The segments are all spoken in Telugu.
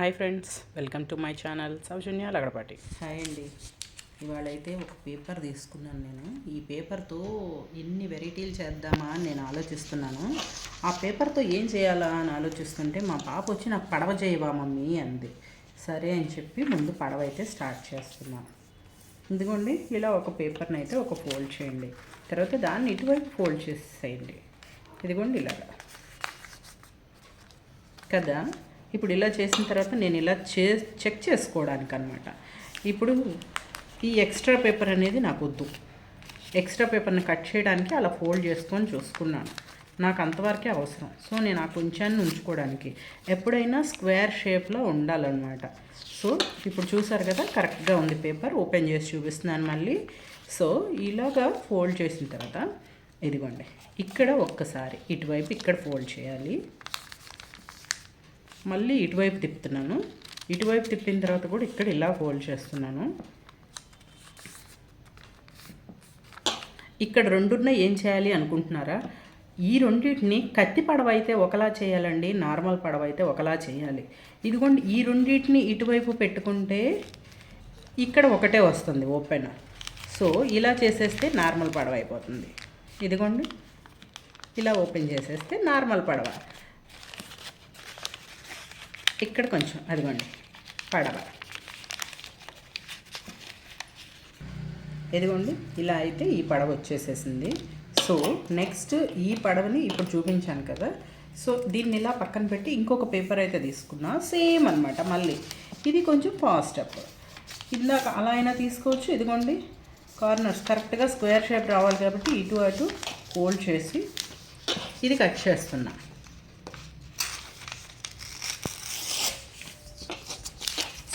Hi friends welcome to my channel Soujanya Lagadapati. Hi అండి. ఇవాళ అయితే ఒక పేపర్ తీసుకున్నాను నేను. ఈ పేపర్తో ఎన్ని వెరైటీలు చేద్దామా అని నేను ఆలోచిస్తున్నాను. ఆ పేపర్తో ఏం చేయాలా అని ఆలోచిస్తుంటే మా పాప వచ్చి నాకు పడవ చేయవా మమ్మీ అంది. సరే అని చెప్పి ముందు పడవ అయితే స్టార్ట్ చేస్తున్నాను ఎందుకండి ఇలా ఒక పేపర్ని అయితే ఒక ఫోల్డ్ చేయండి. తర్వాత దాన్ని ఇటువైపు ఫోల్డ్ చేసేయండి. ఇదిగోండి ఇలాగా. కదా? ఇప్పుడు ఇలా చేసిన తర్వాత నేను ఇలా చే చెక్ చేసుకోవడానికి అనమాట ఇప్పుడు ఈ ఎక్స్ట్రా పేపర్ అనేది నాకు వద్దు. ఎక్స్ట్రా పేపర్ని కట్ చేయడానికి అలా ఫోల్డ్ చేసుకొని చూసుకున్నాను. నాకు అంతవరకే అవసరం. సో నేను ఆ కొంచాన్ని ఉంచుకోవడానికి ఎప్పుడైనా స్క్వేర్ షేప్లో ఉండాలన్నమాట. సో ఇప్పుడు చూసారు కదా కరెక్ట్గా ఉంది పేపర్ ఓపెన్ చేసి చూపిస్తున్నాను మళ్ళీ. సో ఇలాగా ఫోల్డ్ చేసిన తర్వాత ఇదిగోండి. ఇక్కడ ఒక్కసారి ఇటువైపు ఇక్కడ ఫోల్డ్ చేయాలి. మళ్ళీ ఇటువైపు తిప్పుతున్నాను. ఇటువైపు తిప్పిన తర్వాత కూడా ఇక్కడ ఇలా ఫోల్డ్ చేస్తున్నాను. ఇక్కడ రెండున్న ఏం చేయాలి అనుకుంటున్నారా? ఈ రెండింటిని కత్తి పడవ అయితే ఒకలా చేయాలండి నార్మల్ పడవ అయితే ఒకలా చేయాలి. ఇదిగోండి ఈ రెండింటిని ఇటువైపు పెట్టుకుంటే ఇక్కడ ఒకటే వస్తుంది ఓపెన్. సో ఇలా చేసేస్తే నార్మల్ పడవ అయిపోతుంది. ఇదిగోండి ఇలా ఓపెన్ చేసేస్తే నార్మల్ పడవ. ఇక్కడ కొంచెం అదిగోండి పడవ. ఇదిగోండి ఇలా అయితే ఈ పడవ వచ్చేసేసింది. సో నెక్స్ట్ ఈ పడవని ఇప్పుడు చూపించాను కదా. సో దీన్ని ఇలా పక్కన పెట్టి ఇంకొక పేపర్ అయితే తీసుకున్నా. సేమ్ అనమాట మళ్ళీ. ఇది కొంచెం ఫాస్ట్ అప్ ఇందాక అలా అయినా తీసుకోవచ్చు. ఇదిగోండి కార్నర్స్. కరెక్ట్గా స్క్వేర్ షేప్ రావాలి కాబట్టి ఇటు అటు హోల్డ్ చేసి ఇది కట్ చేస్తున్నా.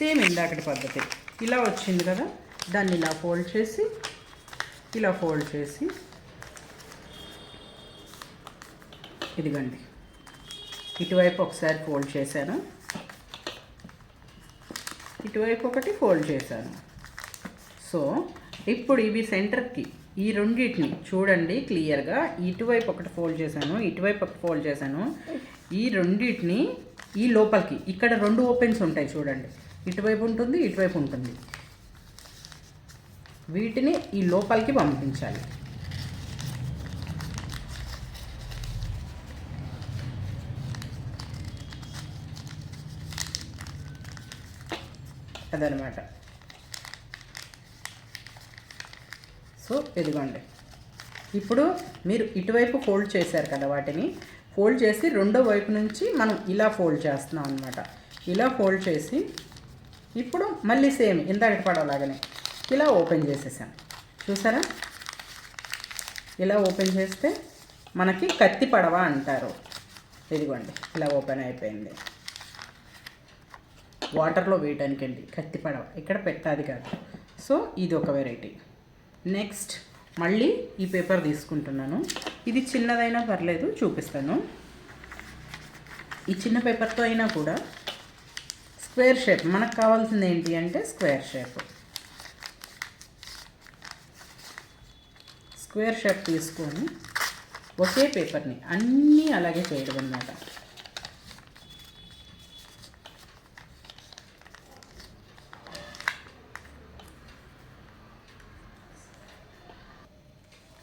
సేమ్ ఇందాకటి పద్ధతి. ఇలా వచ్చింది కదా దాన్ని ఇలా ఫోల్డ్ చేసి ఇలా ఫోల్డ్ చేసి ఇదిగండి. ఇటువైపు ఒకసారి ఫోల్డ్ చేశాను. ఇటువైపు ఒకటి ఫోల్డ్ చేశాను. సో ఇప్పుడు ఇవి సెంటర్కి ఈ రెండింటిని చూడండి క్లియర్గా ఇటువైపు ఒకటి ఫోల్డ్ చేశాను ఇటువైపు ఒకటి ఫోల్డ్ చేశాను. ఈ రెండింటిని ఈ లోపలికి ఇక్కడ రెండు ఓపెన్స్ ఉంటాయి చూడండి. ఇటువైపు ఉంటుంది ఇటువైపు ఉంటుంది. వీటిని ఈ లోపలికి పంపించాలి. అదనమాట. సో ఇదిగోండి. ఇప్పుడు మీరు ఇటువైపు ఫోల్డ్ చేశారు కదా వాటిని ఫోల్డ్ చేసి రెండో వైపు నుంచి మనం ఇలా ఫోల్డ్ చేస్తున్నాం అనమాట ఇలా ఫోల్డ్ చేసి ఇప్పుడు మళ్ళీ సేమ్ ఇందాక పడలాగానే ఇలా ఓపెన్ చేసేసాం. చూసారా? ఇలా ఓపెన్ చేస్తే మనకి కత్తి పడవ అంటారు. ఇదిగోండి ఇలా ఓపెన్ అయిపోయింది. వాటర్లో వేయడానికి అండి కత్తి పడవ. ఇక్కడ పెట్టాది కాదు. సో ఇది ఒక వెరైటీ. నెక్స్ట్ మళ్ళీ ఈ పేపర్ తీసుకుంటున్నాను. ఇది చిన్నదైనా పర్లేదు చూపిస్తాను. ఈ చిన్న పేపర్తో అయినా కూడా స్క్వేర్ షేప్. మనకు కావాల్సింది ఏంటి అంటే స్క్వేర్ షేప్. స్క్వేర్ షేప్ తీసుకొని ఒకే పేపర్ని అన్నీ అలాగే చేయడం అన్నమాట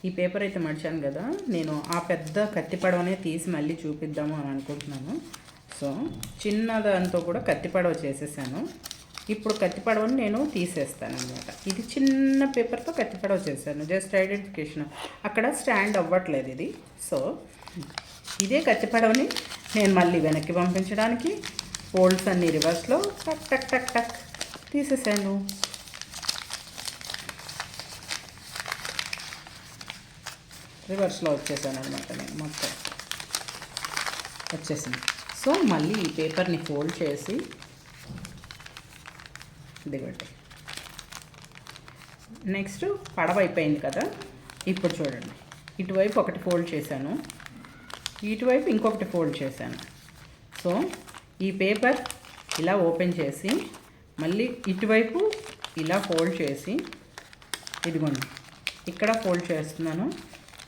ఈ పేపర్ అయితే మడిచాను కదా. నేను ఆ పెద్ద కత్తి పడవనే తీసి మళ్ళీ చూపిద్దాము అని అనుకుంటున్నాను. సో చిన్న దాంతో కూడా కత్తి పడవ చేసేసాను. ఇప్పుడు కత్తి పడవని నేను తీసేస్తాను అనమాట ఇది చిన్న పేపర్తో కత్తి పడవ చేశాను. Just identification. అక్కడ స్టాండ్ అవ్వట్లేదు ఇది. సో ఇదే కత్తి పడవని నేను మళ్ళీ వెనక్కి పంపించడానికి ఫోల్డ్స్ అన్ని రివర్స్లో టక్ టక్ టక్ టక్ తీసేసాను. రివర్స్లో వచ్చేసాను అనమాట నేను మొత్తం. వచ్చేసింది. సో మళ్ళీ ఈ పేపర్ని ఫోల్డ్ చేసి దిగండి నెక్స్ట్ పడవ అయిపోయింది కదా ఇప్పుడు చూడండి. ఇటువైపు ఒకటి ఫోల్డ్ చేశాను. ఇటువైపు ఇంకొకటి ఫోల్డ్ చేశాను. సో ఈ పేపర్ ఇలా ఓపెన్ చేసి మళ్ళీ ఇటువైపు ఇలా ఫోల్డ్ చేసి ఇదిగోండి. ఇక్కడ ఫోల్డ్ చేస్తున్నాను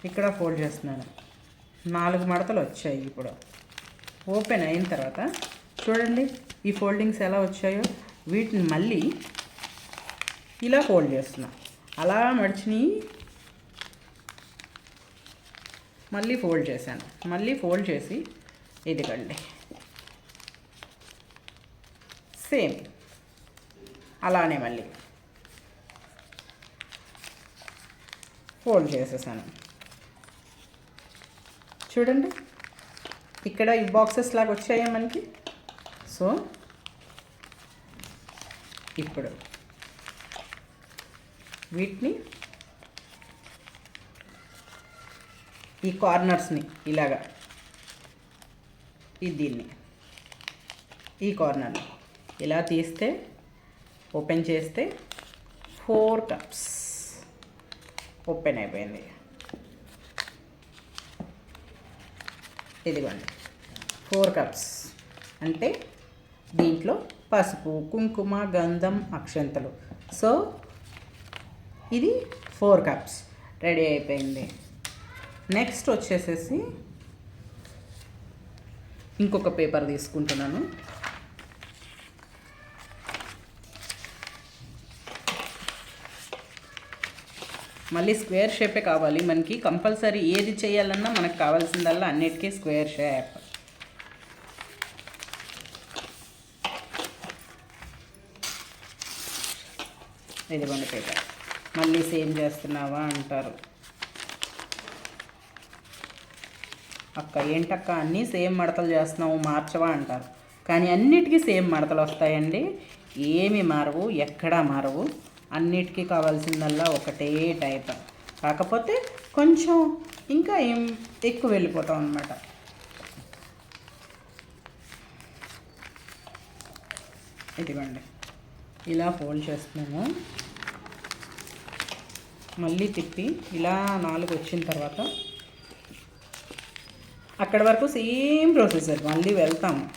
ఇక్కడ ఫోల్డ్ చేస్తున్నాను. నాలుగు మడతలు వచ్చాయి ఇప్పుడు. ఓపెన్ అయిన తర్వాత చూడండి ఈ ఫోల్డింగ్స్ ఎలా వచ్చాయో. వీటిని మళ్ళీ ఇలా ఫోల్డ్ చేస్తున్నా. అలా మడిచిని మళ్ళీ ఫోల్డ్ చేశాను. మళ్ళీ ఫోల్డ్ చేసి ఇదిగండి. సేమ్. అలానే మళ్ళీ ఫోల్డ్ చేసేసాను. చూడండి. ఇక్కడ ఈ బాక్సెస్ లాగా వచ్చాయా మనకి? సో ఇప్పుడు వీటిని ఈ కార్నర్స్ని ఇలాగా ఈ దీన్ని ఈ కార్నర్ని ఇలా తీస్తే ఓపెన్ చేస్తే ఫోర్ కప్స్ ఓపెన్ అయిపోయింది. ఇదిగోండి. ఫోర్ కప్స్ అంటే దీంట్లో పసుపు కుంకుమ గంధం అక్షంతలు. సో ఇది ఫోర్ కప్స్ రెడీ అయిపోయింది. నెక్స్ట్ వచ్చేసేసి ఇంకొక పేపర్ తీసుకుంటున్నాను. మళ్ళీ స్క్వేర్ షేపే కావాలి. మనకి కంపల్సరీ ఏది చేయాలన్నా మనకు కావాల్సిందల్లా అన్నిటికీ స్క్వేర్ షేప్. ఇదిగోండి పేట మళ్ళీ సేమ్ చేస్తున్నావా అంటారు. అక్క ఏంటక్క అన్నీ సేమ్ మడతలు చేస్తున్నావు మార్చవా అంటారు. కానీ అన్నిటికీ సేమ్ మడతలు వస్తాయండి. ఏమి మారవు ఎక్కడా మారవు. అన్నిటికీ కావాల్సిందల్లా ఒకటే టైప్. కాకపోతే కొంచెం ఇంకా ఏం ఎక్కువ వెళ్ళిపోతాం అనమాట ఇదిగోండి. ఇలా ఫోల్డ్ చేస్తున్నాము. మళ్ళీ తిప్పి ఇలా నాలుగు వచ్చిన తర్వాత అక్కడ వరకు సేమ్ ప్రొసీజర్. మళ్ళీ వెళ్తాము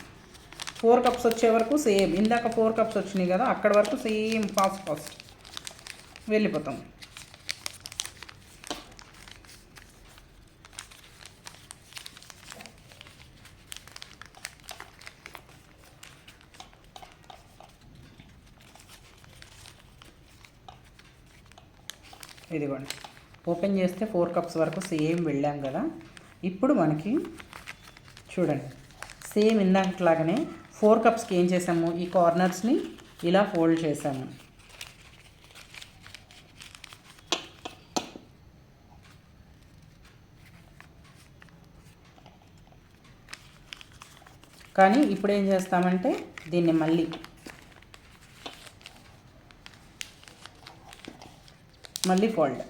ఫోర్ కప్స్ వచ్చే వరకు సేమ్. ఇందాక ఫోర్ కప్స్ వచ్చినాయి కదా అక్కడ వరకు సేమ్ ఫాస్ట్ ఫాస్ట్. వెళ్ళిపోతాం. ఇదిగోండి. ఓపెన్ చేస్తే ఫోర్ కప్స్ వరకు సేమ్ వెళ్ళాం కదా. ఇప్పుడు మనకి చూడండి. సేమ్ ఇందాకలాగానే ఫోర్ కప్స్కి ఏం చేసాము? ఈ కార్నర్స్ని ఇలా ఫోల్డ్ చేసాము. కానీ ఇప్పుడు ఏం చేస్తామంటే దీన్ని మళ్ళీ మళ్ళీ ఫోల్డ్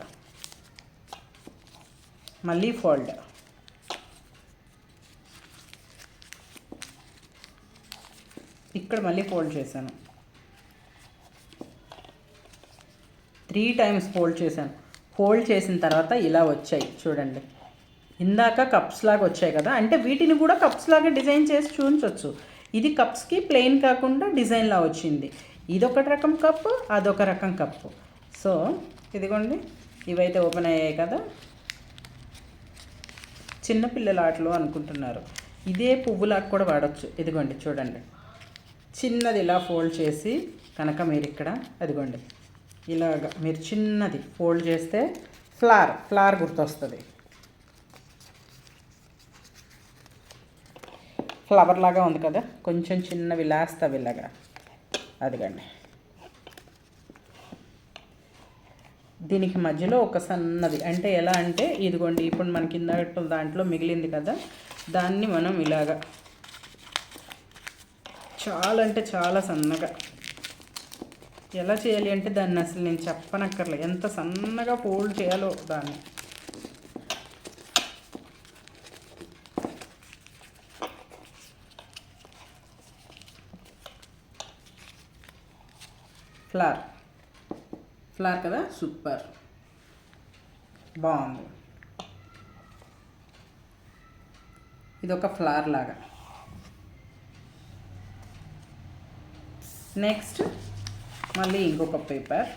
మళ్ళీ ఫోల్డ్ ఇక్కడ మళ్ళీ ఫోల్డ్ చేశాను. త్రీ టైమ్స్ ఫోల్డ్ చేశాను. ఫోల్డ్ చేసిన తర్వాత ఇలా వచ్చాయి. చూడండి. ఇందాక కప్స్ లాగా వచ్చాయి కదా. అంటే వీటిని కూడా కప్స్ లాగా డిజైన్ చేసి చూపించవచ్చు. ఇది కప్స్కి ప్లెయిన్ కాకుండా డిజైన్లా వచ్చింది. ఇదొక రకం కప్పు అదొక రకం కప్పు సో ఇదిగోండి. ఇవైతే ఓపెన్ అయ్యాయి కదా. చిన్నపిల్లల ఆటలు అనుకుంటున్నారు. ఇదే పువ్వులాగా కూడా వాడచ్చు. ఇదిగోండి చూడండి. చిన్నది ఇలా ఫోల్డ్ చేసి కనుక మీరు ఇక్కడ అదిగోండి. ఇలాగ మీరు చిన్నది ఫోల్డ్ చేస్తే ఫ్లార్ ఫ్లార్ గుర్తొస్తుంది. ఫ్లవర్ లాగా ఉంది కదా కొంచెం చిన్న లాస్తావి ఇలాగా అదిగండి. దీనికి మధ్యలో ఒక సన్నది అంటే ఎలా అంటే ఇదిగోండి ఇప్పుడు మనకి కింద దాంట్లో మిగిలింది కదా దాన్ని మనం ఇలాగా. చాలా అంటే చాలా సన్నగా. ఎలా చేయాలి అంటే దాన్ని అసలు నేను చెప్పనక్కర్లే. ఎంత సన్నగా ఫోల్డ్ చేయాలో దాన్ని. ఫ్లవర్ ఫ్లవర్ కదా? సూపర్ బాగుంది. ఇది ఒక ఫ్లవర్ లాగా. నెక్స్ట్ మళ్ళీ ఇంకొక పేపర్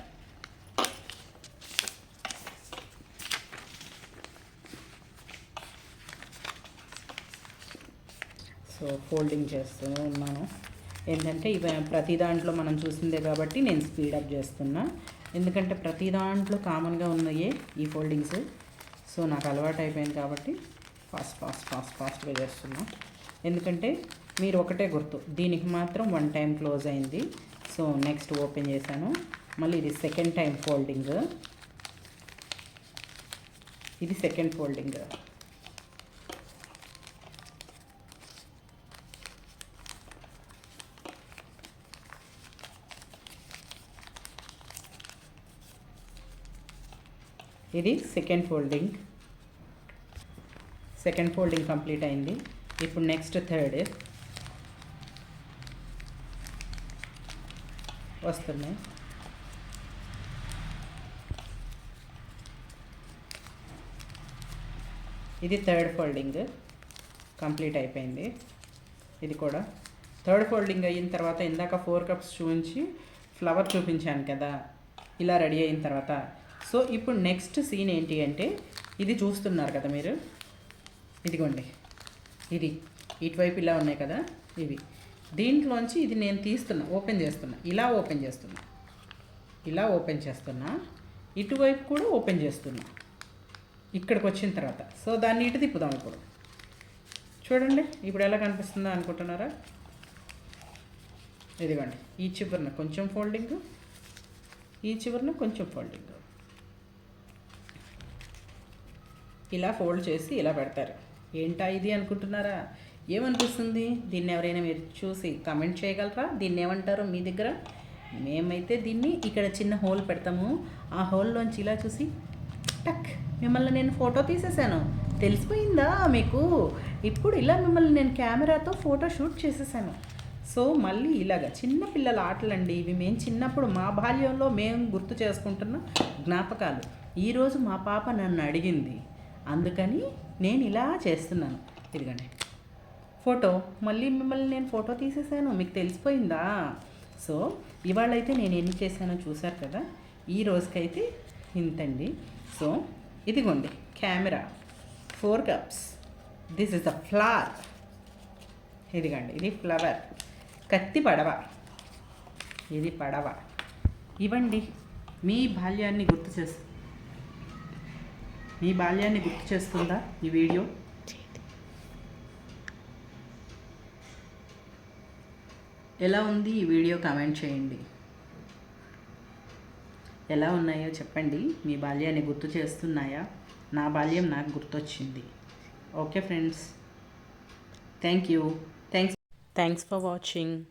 సో ఫోల్డింగ్ చేస్తూ ఉన్నాను. ఏంటంటే ఇవి ప్రతి దాంట్లో మనం చూసిందే కాబట్టి నేను స్పీడప్ చేస్తున్నా. ఎందుకంటే ప్రతి దాంట్లో కామన్గా ఉన్నాయే ఈ ఫోల్డింగ్స్ సో నాకు అలవాటు అయిపోయింది కాబట్టి ఫాస్ట్ ఫాస్ట్ ఫాస్ట్ ఫాస్ట్గా చేస్తున్నా. ఎందుకంటే మీరు ఒకటే గుర్తు దీనికి మాత్రం వన్ టైం క్లోజ్ అయింది. సో నెక్స్ట్ ఓపెన్ చేశాను. మళ్ళీ ఇది సెకండ్ టైం ఫోల్డింగ్ ఇది సెకండ్ ఫోల్డింగ్ ఇది second folding second folding complete అయింది. ఇప్పుడు నెక్స్ట్ థర్డ్ వస్తున్నాయి. ఇది థర్డ్ ఫోల్డింగ్ కంప్లీట్ అయిపోయింది. ఇది కూడా థర్డ్ ఫోల్డింగ్ అయిన తర్వాత ఇందాక ఫోర్ కప్స్ చూపించి ఫ్లవర్ చూపించాను కదా. ఇలా రెడీ అయిన తర్వాత సో ఇప్పుడు నెక్స్ట్ సీన్ ఏంటి అంటే ఇది చూస్తున్నారు కదా మీరు? ఇదిగోండి. ఇది. ఇటువైపు ఇలా ఉన్నాయి కదా? ఇవి. దీంట్లోంచి ఇది నేను తీస్తున్నా ఓపెన్ చేస్తున్నా. ఇలా ఓపెన్ చేస్తున్నా. ఇలా ఓపెన్ చేస్తున్నా. ఇటువైపు కూడా ఓపెన్ చేస్తున్నా. ఇక్కడికి వచ్చిన తర్వాత. సో దాన్ని ఇటు తిప్పుదాం ఇప్పుడు. చూడండి ఇప్పుడు ఎలా కనిపిస్తుందో అనుకుంటున్నారా? ఇదిగోండి. ఈ చివరిన కొంచెం ఫోల్డింగ్ ఈ చివరిన కొంచెం ఫోల్డింగ్ ఇలా ఫోల్డ్ చేసి ఇలా పెడతారు. ఏంటా ఇది అనుకుంటున్నారా? ఏమనిపిస్తుంది? దీన్ని ఎవరైనా మీరు చూసి కమెంట్ చేయగలరా? దీన్ని ఏమంటారు మీ దగ్గర? మేమైతే దీన్ని ఇక్కడ చిన్న హోల్ పెడతాము. ఆ హోల్లోంచి ఇలా చూసి టక్ మిమ్మల్ని నేను ఫోటో తీసేసాను. తెలిసిపోయిందా మీకు? ఇప్పుడు ఇలా మిమ్మల్ని నేను కెమెరాతో ఫోటో షూట్ చేసేసాను. సో మళ్ళీ ఇలాగ చిన్న పిల్లల ఆటలండి. ఇవి మేము చిన్నప్పుడు మా బాల్యంలో మేము గుర్తు చేసుకుంటున్న జ్ఞాపకాలు. ఈరోజు మా పాప నన్ను అడిగింది అందుకని నేను ఇలా చేస్తున్నాను. ఇదిగండి. ఫోటో. మళ్ళీ మిమ్మల్ని నేను ఫోటో తీసేసాను. మీకు తెలిసిపోయిందా? సో ఇవాళైతే నేను ఎన్ని చేశానో చూసారు కదా? ఈ రోజుకైతే ఇంతండి. సో ఇదిగోండి. Camera. Four cups. This is the flower. ఇదిగండి. ఇది ఫ్లవర్. కత్తి పడవ. ఇది పడవ. ఇవ్వండి. మీ బాల్యాన్ని గుర్తు చేస్తుంది మీ బాల్యాన్ని గుర్తు చేస్తుందా ఈ వీడియో? ఎలా ఉంది ఈ వీడియో కామెంట్ చేయండి. ఎలా ఉన్నాయో చెప్పండి. మీ బాల్యాన్ని గుర్తు చేస్తున్నాయా? నా బాల్యం నాకు గుర్తొచ్చింది. Okay friends. Thank you. Thanks. Thanks for watching.